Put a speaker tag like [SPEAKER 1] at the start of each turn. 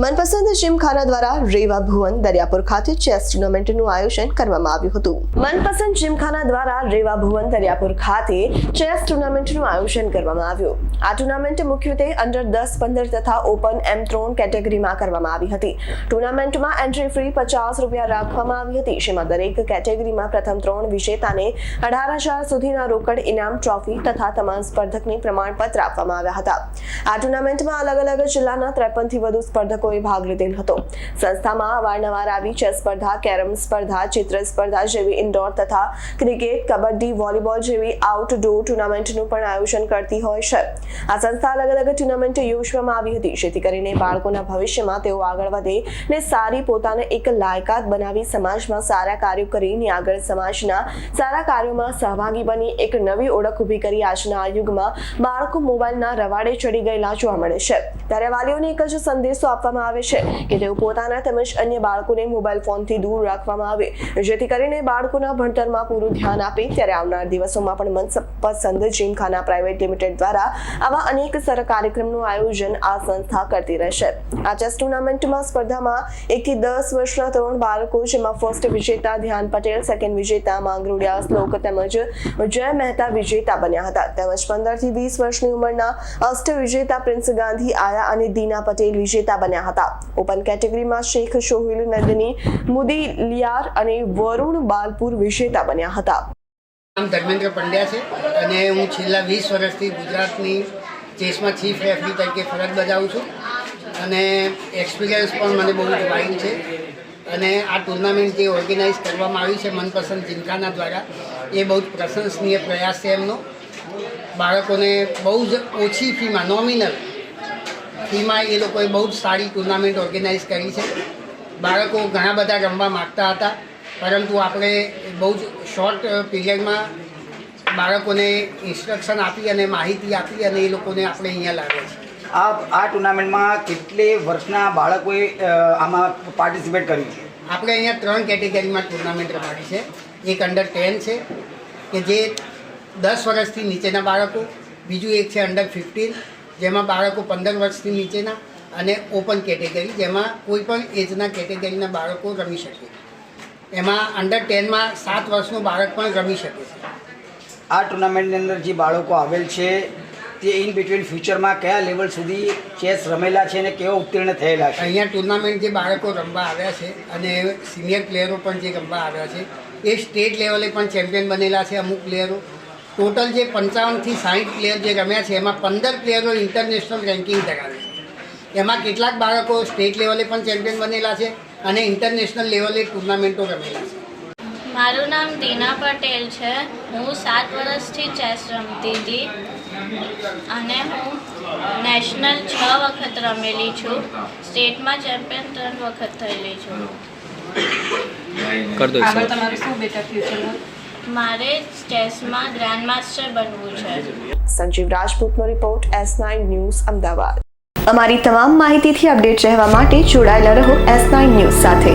[SPEAKER 1] મનપસંદ જીમખાના દ્વારા રેવા ભુવન દરિયાપુર ખાતે ચેસ ટુર્નામેન્ટનું આયોજન કરવામાં આવ્યું હતું. મનપસંદ જીમખાના દ્વારા રેવા ભુવન દરિયાપુર ખાતે ચેસ ટુર્નામેન્ટનું આયોજન કરવામાં આવ્યું. આ ટુર્નામેન્ટ મુખ્યત્વે અંડર દસ, પંદર તથા ઓપન એમ ત્રણ કેટેગરીમાં કરવામાં આવી હતી. ટુર્નામેન્ટમાં એન્ટ્રી ફ્રી પચાસ રૂપિયા રાખવામાં આવી હતી, જેમાં દરેક કેટેગરીમાં પ્રથમ ત્રણ વિજેતાને અઢાર હજાર સુધીના રોકડ ઇનામ, ટ્રોફી તથા તમામ સ્પર્ધકને પ્રમાણપત્ર આપવામાં આવ્યા હતા. આ ટુર્નામેન્ટમાં અલગ અલગ જિલ્લાના ત્રેપનથી વધુ સ્પર્ધકોએ ભાગ લીધેલ હતો. સંસ્થામાં અવારનવાર આવી ચેસ સ્પર્ધા, કેરમ સ્પર્ધા, ચિત્ર સ્પર્ધા જેવી ઇન્ડોર તથા ક્રિકેટ, કબડ્ડી, વોલીબોલ જેવી આઉટડોર ટુર્નામેન્ટનું પણ આયોજન કરતી હોય છે. આ સંસ્થા અલગ અલગ ટુર્નામેન્ટ યોજવામાં આવી હતી. જેથી કરીને બાળકોના ભવિષ્યમાં તેઓ આગળ વધે ને સારી પોતાને એક લાયકાત બનાવી સમાજમાં સારા કાર્યો કરીને આગળ સમાજના સારા કાર્યોમાં સહભાગી બની એક નવી ઓળખ ઊભી કરી આજના યુગમાં બાળકો મોબાઈલના રવાડે ચડી ગયેલા જોવા મળે છે. ત્યારે વાલીઓને એક જ સંદેશો આપવામાં આવે છે કે તેઓ પોતાના તેમજ અન્ય બાળકોને મોબાઈલ ફોનથી દૂર રાખવામાં આવે. જેથી કરીને બાળકોના ભણતરમાં પૂરું ધ્યાન આપે ત્યારે આવનાર દિવસોમાં પણ મનપસંદ જીમખાના પ્રાઇવેટ લિમિટેડ દ્વારા આવા અનેક સર કાર્યક્રમનું આયોજન આ સંસ્થા કરતી રહેશે. આ ચેસ ટુર્નામેન્ટમાં સ્પર્ધામાં એકથી દસ વર્ષના ત્રણ બાળકો, જેમાં ફર્સ્ટ વિજેતા ધ્યાન પટેલ, સેકન્ડ વિજેતા માંગરોડિયા શ્લોક તેમજ જય મહેતા વિજેતા બન્યા હતા. તેમજ પંદરથી વીસ વર્ષની ઉંમરના અષ્ટ વિજેતા પ્રિન્સ ગાંધી, આયા અને દીના પટેલ વિજેતા બન્યા હતા. ઓપન કેટેગરીમાં શેખ શોહિલ નંદની, મુદી લિયાર અને વરુણ બાલપુર વિજેતા બન્યા હતા.
[SPEAKER 2] નામ ધર્મેન્દ્ર પંડ્યા છે અને હું છેલ્લા વીસ વર્ષથી ગુજરાતની ચેસમાં ચીફ રેફરી તરીકે ફરજ બજાવું છું અને એક્સપિરિયન્સ પણ મને બહુ જ વાઇન છે અને આ ટુર્નામેન્ટ જે ઓર્ગેનાઇઝ કરવામાં આવી છે મનપસંદ જીમખાના દ્વારા, એ બહુ જ પ્રશંસનીય પ્રયાસ છે એમનો. બાળકોને બહુ જ ઓછી ફીમાં, નોમિનલ ફીમાં એ લોકોએ બહુ જ સારી ટુર્નામેન્ટ ઓર્ગેનાઇઝ કરી છે. બાળકો ઘણા બધા રમવા માગતા હતા પરંતુ આપણે બહુ જ શોર્ટ પીરિયડમાં બાળકોને ઇન્સ્ટ્રક્શન આપી અને માહિતી આપી અને એ લોકોને આપણે અહીંયા લાવ્યા છે
[SPEAKER 3] આ આ ટુર્નામેન્ટમાં કેટલે વર્ષના બાળકોએ આમાં પાર્ટિસિપેટ કર્યું છે?
[SPEAKER 2] આપણે અહીંયા ત્રણ કેટેગરીમાં ટુર્નામેન્ટ રમાડી છે. એક અંડર ટેન છે કે જે દસ વર્ષથી નીચેના બાળકો બીજું એક છે અંડર ફિફ્ટીન જેમાં બાળકો પંદર વર્ષથી નીચેના અને ઓપન કેટેગરી જેમાં કોઈ પણ એજના કેટેગરીના બાળકો રમી શકે એમાં અંડર ટેનમાં સાત વર્ષનું બાળક પણ રમી શકે છે.
[SPEAKER 3] આ ટુર્નામેન્ટની અંદર જે બાળકો આવેલ છે તે ઇન બિટવીન ફ્યુચરમાં કયા લેવલ સુધી ચેસ રમેલા છે અને કેવા ઉત્તીર્ણ થયેલા છે?
[SPEAKER 2] અહીંયા ટુર્નામેન્ટ જે બાળકો રમવા આવ્યા છે અને સિનિયર પ્લેયરો પણ જે રમવા આવ્યા છે એ સ્ટેટ લેવલે પણ ચેમ્પિયન બનેલા છે અમુક પ્લેયરો ટોટલ જે પંચાવનથી સાઠ પ્લેયર જે રમ્યા છે એમાં પંદર પ્લેયરો ઇન્ટરનેશનલ રેન્કિંગ ધરાવે છે. એમાં કેટલાક બાળકો સ્ટેટ લેવલે પણ ચેમ્પિયન બનેલા છે અને ઇન્ટરનેશનલ લેવલે ટુર્નામેન્ટો રમેલા છે.
[SPEAKER 4] મારું નામ દીના પટેલ છે. હું સાત વર્ષથી ચેસ રમતી હતી અને હું નેશનલ છ વખત રમેલી છું. સ્ટેટમાં ચેમ્પિયન ત્રણ વખત થયેલી છું.
[SPEAKER 5] આગળ તમારું શું બેટા ફ્યુચરમાં
[SPEAKER 4] મારે ચેસમાં ગ્રાન્ડમાસ્ટર બનવું છે.
[SPEAKER 1] Sanjeev રાજપૂતનો report S nine news, Ahmedabad. અમારી તમામ માહિતીથી અપડેટ રહેવા માટે જોડાયેલા રહો એસ નાઇન ન્યૂઝ સાથે.